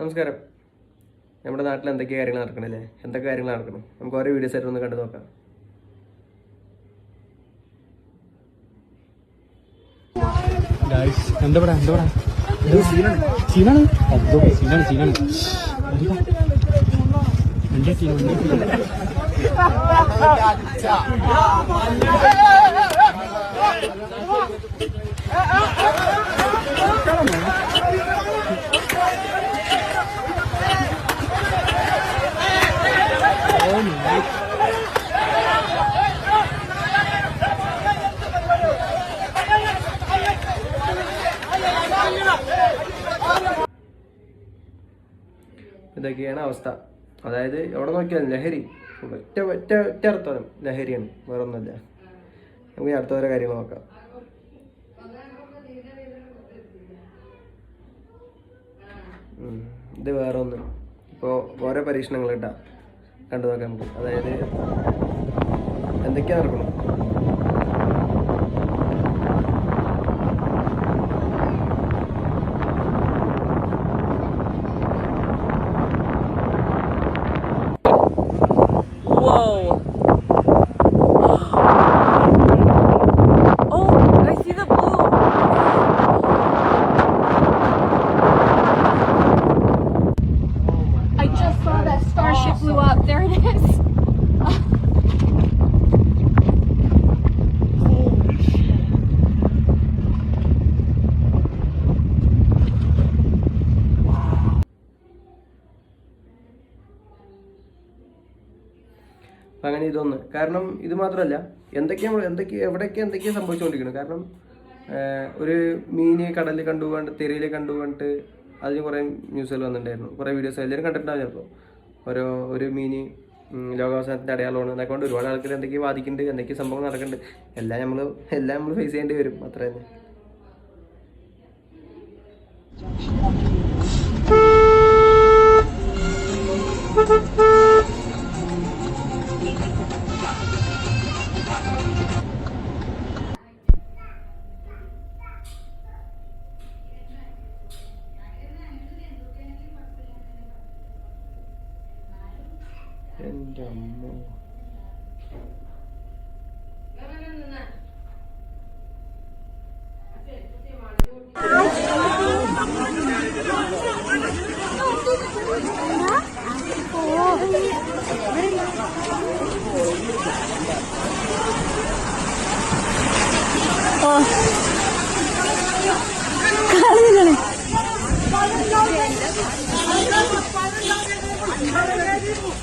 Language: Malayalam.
നമസ്കാരം. നമ്മുടെ നാട്ടിൽ എന്തൊക്കെ കാര്യങ്ങൾ നടക്കണല്ലേ? എന്തൊക്കെ കാര്യങ്ങൾ നടക്കണം? നമുക്ക് ഓരോ വീഡിയോസ് ആയിട്ട് ഒന്ന് കണ്ടു നോക്കാം. എന്താ ഇതൊക്കെയാണ് അവസ്ഥ. അതായത് എവിടെ നോക്കിയാലും ലഹരി. ഒറ്റ ഒറ്റ ഒറ്റ അർത്ഥം ലഹരിയാണ്. വേറെ ഒന്നുമില്ല നമുക്ക് അടുത്ത ഓരോ കാര്യങ്ങൾ നോക്കാം. ഇത് വേറെ ഒന്ന് ഇപ്പോൾ ഓരോ പരീക്ഷണങ്ങൾ കേട്ടാ കണ്ടു നോക്കാം നമുക്ക്. അതായത് എന്തൊക്കെയാ നടക്കണം അങ്ങനെ ഇതൊന്ന്. കാരണം ഇത് മാത്രമല്ല എന്തൊക്കെയാണ് എന്തൊക്കെ എവിടെയൊക്കെ എന്തൊക്കെയാ സംഭവിച്ചുകൊണ്ടിരിക്കുന്നത് കാരണം ഒരു മീന് കടലിൽ കണ്ടുപോകാണ്ട് തിരയിൽ കണ്ടുപോകാണ്ട് അതിന് കുറേ ന്യൂസുകൾ വന്നിട്ടുണ്ടായിരുന്നു. കുറേ വീഡിയോസ് എല്ലാവരും കണ്ടിട്ടുണ്ടാവും ചിലപ്പോൾ ഓരോ ഒരു മീന് ലോകാവസാനത്തിന്റെ അടയാളമാണ്. എന്നൊക്കെ കൊണ്ട് ഒരുപാട് ആൾക്കാർ എന്തൊക്കെയോ വാദിക്കുന്നുണ്ട് എന്തൊക്കെയോ സംഭവം നടക്കുന്നുണ്ട് എല്ലാം നമ്മൾ എല്ലാം നമ്മൾ ഫേസ് ചെയ്യേണ്ടി വരും. അത്ര തന്നെ എൻ്റെ അമ്മ ഇവിടെ.